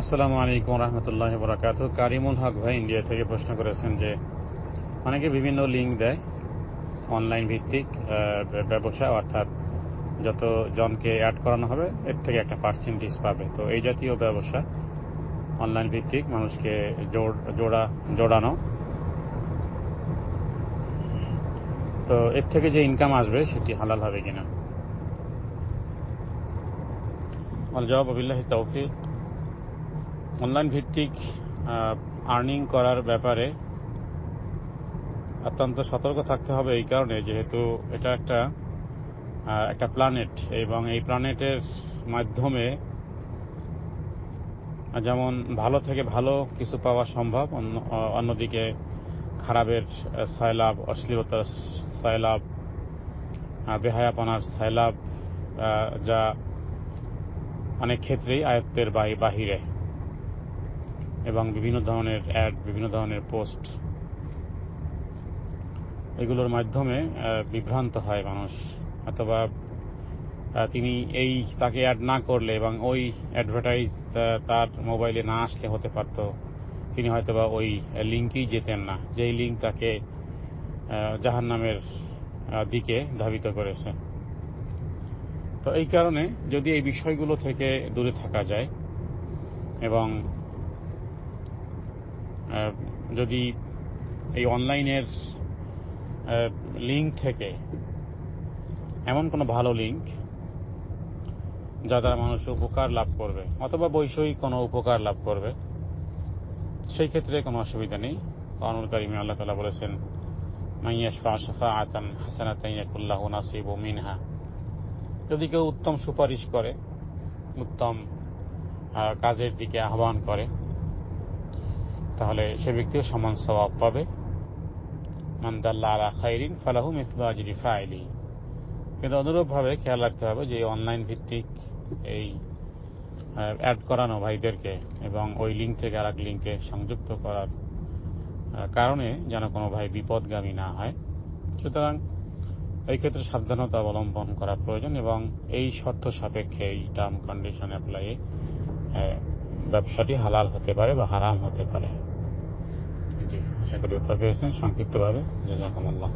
আসসালামু আলাইকুম রহমতুল্লাহ বরাকাত কারিমুল হক ভাই ইন্ডিয়া থেকে প্রশ্ন করেছেন যে, অনেকে বিভিন্ন লিঙ্ক দেয় অনলাইন ভিত্তিক ব্যবসা, অর্থাৎ যত জনকে অ্যাড করানো হবে, এর থেকে একটা পার্সেন্টেজ পাবে। তো এই জাতীয় ব্যবসা অনলাইন ভিত্তিক, মানুষকে জোড়া জোড়ানো। তো এর থেকে যে ইনকাম আসবে, সেটি হালাল হবে কিনা? জবাব তৌফিক। অনলাইন ভিত্তিক আর্নিং করার ব্যাপারে অত্যন্ত সতর্ক থাকতে হবে এই কারণে, যেহেতু এটা একটা একটা প্ল্যানেট এবং এই প্ল্যানেটের মাধ্যমে যেমন ভালো থেকে ভালো কিছু পাওয়া সম্ভব, অন্য- অন্যদিকে খারাপের সায়লাভ অশ্লীলতার সায়লাভ বেহায়াপনার সায়লাভ যা অনেক ক্ষেত্রেই আয়ত্তের বাহিরে। এবং বিভিন্ন ধরনের অ্যাড বিভিন্ন ধরনের পোস্ট এগুলোর মাধ্যমে বিভ্রান্ত হয় মানুষ। অথবা তিনি এই, তাকে অ্যাড না করলে এবং ওই অ্যাডভার্টাইজ তার মোবাইলে না আসলে হতে পারত, তিনি হয়তোবা ওই লিঙ্কেই যেতেন না। যেই লিঙ্ক তাকে জাহান নামের দিকে ধাবিত করেছে। তো এই কারণে যদি এই বিষয়গুলো থেকে দূরে থাকা যায় এবং যদি এই অনলাইনের লিঙ্ক থেকে এমন কোনো ভালো লিঙ্ক যা দ্বারা মানুষ উপকার লাভ করবে, অথবা বৈষয়িক কোনো উপকার লাভ করবে, সেই ক্ষেত্রে কোনো অসুবিধা নেই। কানুল কারিমে আল্লাহ তালা বলেছেন মাইয়াশফা শফা আতান হাসানাতাইয়াকুল্লাহ নাসিব ও মিনহা। যদি কেউ উত্তম সুপারিশ করে, উত্তম কাজের দিকে আহ্বান করে তাহলে সে ব্যক্তিও সমান সবাব পাবে। মান্দাল্লা আলা খাইরিন আজরি কিন্তু অনুরূপভাবে খেয়াল রাখতে হবে যে অনলাইন ভিত্তিক এই অ্যাড করানো ভাইদেরকে এবং ওই লিঙ্ক থেকে আর এক লিঙ্কে সংযুক্ত করার কারণে যেন কোনো ভাই বিপদগামী না হয়। সুতরাং এই ক্ষেত্রে সাবধানতা অবলম্বন করা প্রয়োজন এবং এই শর্ত সাপেক্ষে এই টার্ম কন্ডিশন অ্যাপ্লাই ব্যবসাটি হালাল হতে পারে বা হারাম হতে পারে। করি উত্তর পেয়েছেন সংক্ষিপ্তভাবে। জাজাকুমুল্লাহ।